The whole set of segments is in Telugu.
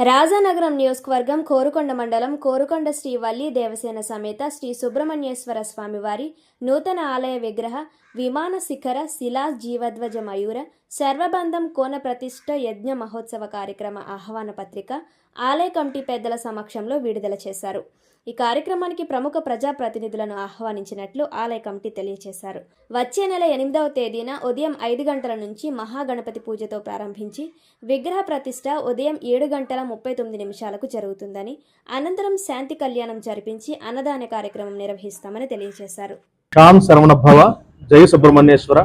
రాజానగరం నియోజకవర్గం కోరుకొండ మండలం కోరుకొండ శ్రీ వల్లి దేవసేన సమేత శ్రీ సుబ్రహ్మణ్యేశ్వర స్వామివారి నూతన ఆలయ విగ్రహ విమాన శిఖర శిలా జీవధ్వజ మయూర సర్వబంధం కోన ప్రతిష్ట యజ్ఞ మహోత్సవ కార్యక్రమ ఆహ్వాన పత్రిక ఆలయ కమిటీ పెద్దల సమక్షంలో విడుదల చేశారు. ఈ కార్యక్రమానికి ప్రముఖ ప్రజాప్రతినిధులను ఆహ్వానించినట్లు ఆలయ కమిటీ తెలియజేశారు. వచ్చే నెల ఎనిమిదవ తేదీన ఉదయం ఐదు గంటల నుంచి మహాగణపతి పూజతో ప్రారంభించి విగ్రహ ప్రతిష్ట ఉదయం ఏడు గంటల ముప్పై తొమ్మిది నిమిషాలకు జరుగుతుందని అనంతరం శాంతి కళ్యాణం జరిపించి అన్నదాన కార్యక్రమం నిర్వహిస్తామని తెలియజేశారు. శ్యామ్ శరవణ భవ జై సుబ్రహ్మణ్యేశ్వర.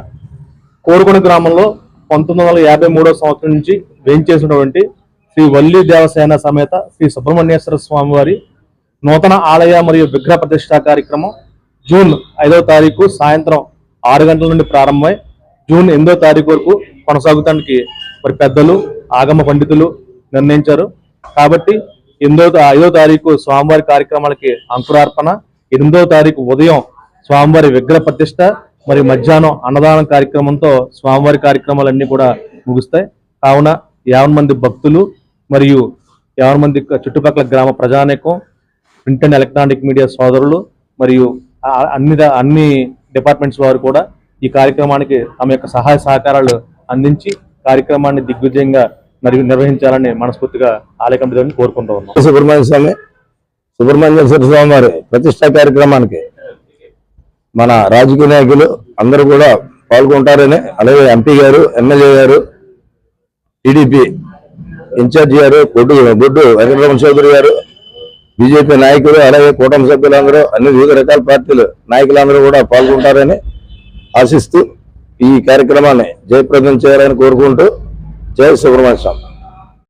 కోరుకొండ గ్రామంలో పంతొమ్మిది వందల యాభై మూడో సంవత్సరం నుంచి వేయించేసినటువంటి శ్రీ వల్లి దేవసేన సమేత శ్రీ సుబ్రహ్మణ్యేశ్వర స్వామి వారి నూతన ఆలయ మరియు విగ్రహ ప్రతిష్ఠా కార్యక్రమం జూన్ ఐదవ తారీఖు సాయంత్రం ఆరు గంటల నుండి ప్రారంభమై జూన్ ఎనిమిదో తారీఖు వరకు కొనసాగుతానికి మరి పెద్దలు ఆగమ పండితులు నిర్ణయించారు. కాబట్టి ఎనిమిదో ఐదో తారీఖు స్వామివారి కార్యక్రమాలకి అంకురార్పణ ఎనిమిదో తారీఖు ఉదయం స్వామివారి విగ్రహ ప్రతిష్ట మరి మధ్యాహ్నం అన్నదానం కార్యక్రమంతో స్వామివారి కార్యక్రమాలన్నీ కూడా ముగుస్తాయి. కావున యావన్ మంది భక్తులు మరియు యావన్ మంది చుట్టుపక్కల గ్రామ ప్రజానేకం ప్రింట్ అండ్ ఎలక్ట్రానిక్ మీడియా సోదరులు మరియు అన్ని అన్ని డిపార్ట్మెంట్స్ వారు కూడా ఈ కార్యక్రమానికి తమ యొక్క సహాయ సహకారాలు అందించి కార్యక్రమాన్ని దిగ్విజయంగా మరి నిర్వహించాలని మనస్ఫూర్తిగా ఆలయ కమిటీ కోరుకుంటూ ఉన్నాం. సుబ్రహ్మణ్య స్వామి సుబ్రహ్మణ్యేశ్వర స్వామి వారి ప్రతిష్టా కార్యక్రమానికి మన రాజకీయ నాయకులు అందరూ కూడా పాల్గొంటారని అలాగే ఎంపీ గారు ఎమ్మెల్యే గారు టీడీపీ ఇన్ఛార్జి గారు బొడ్డు బొడ్డు వెంకటరమణ చౌదరి గారు బీజేపీ నాయకులు అలాగే కూటమి సభ్యులందరూ అన్ని వివిధ రకాల పార్టీలు నాయకులందరూ కూడా పాల్గొంటారని ఆశిస్తూ ఈ కార్యక్రమాన్ని జయప్రదం చేయాలని కోరుకుంటూ జై సుబ్రహ్మణ్య స్వామి